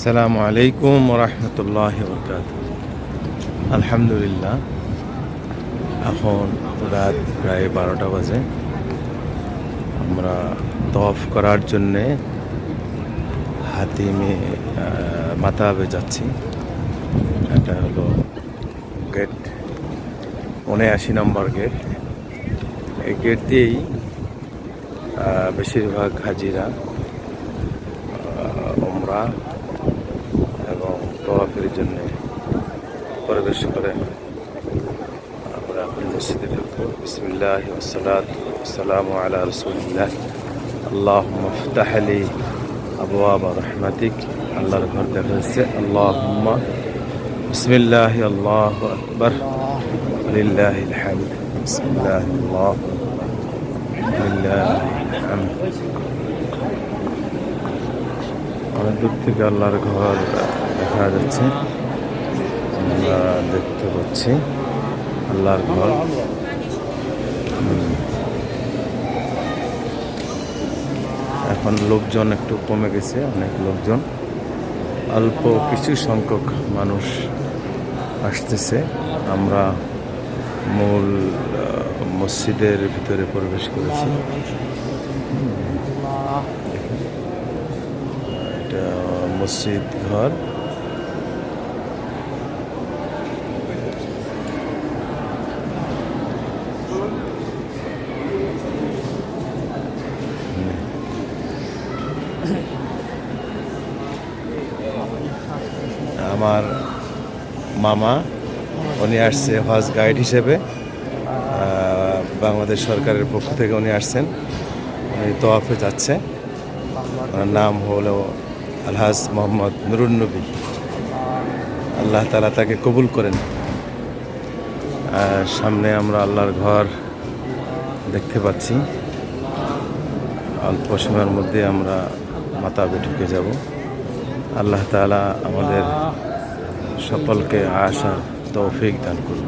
আসসালামু আলাইকুম রহমতুল্লাহ বরকাত আলহামদুলিল্লাহ। এখন রাত প্রায় বারোটা বাজে। আমরা তফ করার জন্যে হাতিমে মাতাবে যাচ্ছি। এটা হলো গেট। উনআশি নম্বর গেট। এই গেট দিয়েই বেশিরভাগ হাজিরা ওমরা এবং তওয়াফের জন্য প্রবেশ করে আমরা এখন মসজিদে ঢুকবো বিসমিল্লাহ ওসালাত সালাম আলা রসুলিল্লাহ আল্লাহ মফতাহলি আবওয়াব রহমাতিক আল্লাহর ঘর দেখা যাচ্ছে আল্লাহ বিসমিল্লাহ আল্লাহ আকবর লিল্লাহ الحمد بسم الله الله لله الحمد অনেক দূর থেকে আল্লাহর ঘর দেখা যাচ্ছে। আমরা দেখতে পাচ্ছি আল্লাহর ঘর। এখন লোকজন একটু কমে গেছে, অনেক লোকজন। অল্প কিছু সংখ্যক মানুষ আসতেছে। আমরা মূল মসজিদের ভিতরে প্রবেশ করেছি এটা মসজিদ ঘর। আমার মামা, উনি আসছে হজ গাইড হিসেবে। বাংলাদেশ সরকারের পক্ষ থেকে উনি আসছেন। উনি তোয়াফে যাচ্ছে। ওনার নাম হলো আলহাজ মোহাম্মদ নুরুন নবী। আল্লাহ তালা তাকে কবুল করেন। সামনে আমরা আল্লাহর ঘর দেখতে পাচ্ছি। অল্প সময়ের মধ্যে আমরা মাতাবে ঢুকে যাব। আল্লাহ তালা আমাদের সকলকে আশা, তৌফিক দান করুন।